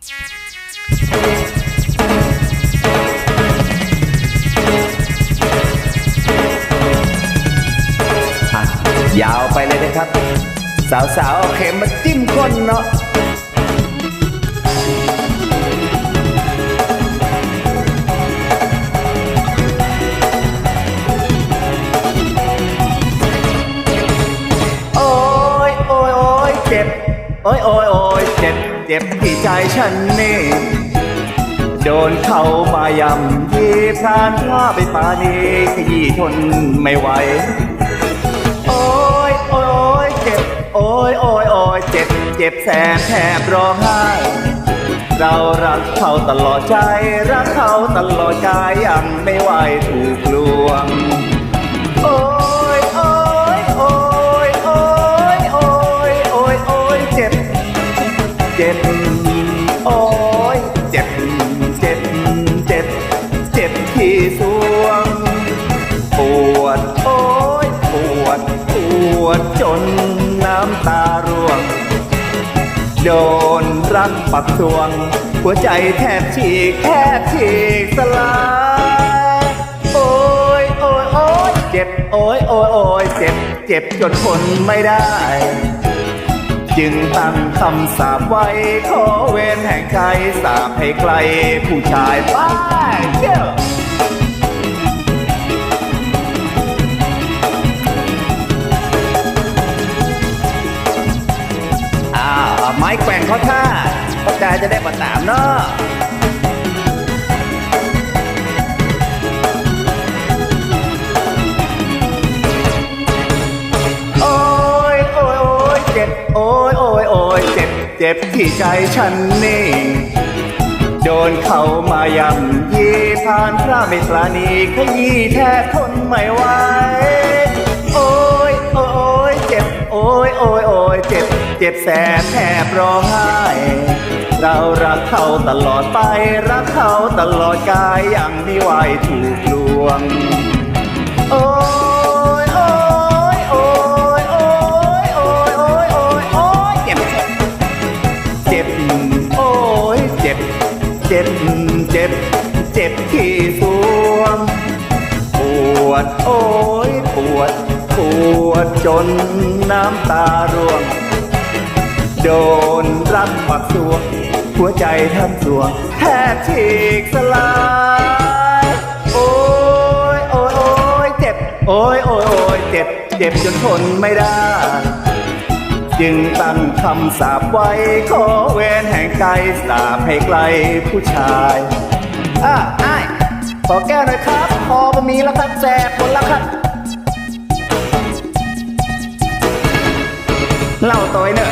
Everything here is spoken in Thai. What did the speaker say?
อะยาวไปเลยนะครับ สาวๆเอาเข็มมาจิ้มก้นเนาะ โอ้ยโอ้ยโอ้ยเจ็บ โอ้ยโอ้ยโอ้ยเจ็บ เจ็บที่ใจฉันนี่โดนเขามายำยีพรานพลาไปปานีขยี้ทนไม่ไหวโอ้ยโอ้ยโอ้ยเจ็บ โอ้ยโอ้ยโอ้ยเจ็บ เจ็บแสบแทบร้องไห้เรารักเขาตลอดใจ รักเขาตลอดกายยังไม่ไหวถูก เจ็บ โอ้ยเจ็บ เจ็บ เจ็บ เจ็บที่สวง ปวด โอ้ยปวด ปวดจนน้ำตาร่วง โดนรักปักทวง หัวใจแทบฉีกแทบฉีกสลายโอ้ยโอ้ยโอ้ยเจ็บ โอ้ยโอ้ยโอ้ยเจ็บ เจ็บจนทนไม่ได้ จึงตั้งคำสาบไว้ ขอเวรแห่งใครสาบให้ใครผู้ชายไปเจ้าอ้าวเอาไม้แกว่งเขาท่าก็ใจจะได้ประตามเนาะ เจ็บที่ใจฉันนี่ โดนเขามายำยีพานพระไม่ปราณีขยี้แทบทนไม่ไหวโอ้ยโอ้ยโอ้ยเจ็บ โอ้ยโอ้ยโอ้ยเจ็บ เจ็บแสบแทบร้องไห้เรารักเขาตลอดไป รักเขาตลอดกายยังไม่ไหวถูกลวง โอ้ เจ็บเจ็บ เจ็บที่สวงปวดโอ้ยปวด ปวดจนน้ำตาร่วง โดนรักปักสวงหัวใจทั้งสวงแทบฉีกสลายโอ้ยโอ้ยโอ้ยเจ็บ โอ้ยโอ้ยโอ้ยเจ็บ เจ็บจนทนไม่ได้ จึงตั้งคำสาปไว้ ขอเวรแห่งไกลสาบให้ไกลผู้ชายอะไอ้ขอแก้วหน่อยครับ พอมามีแล้วครับแสบหมดแล้วครับเล่าตัวไอ้เนอะ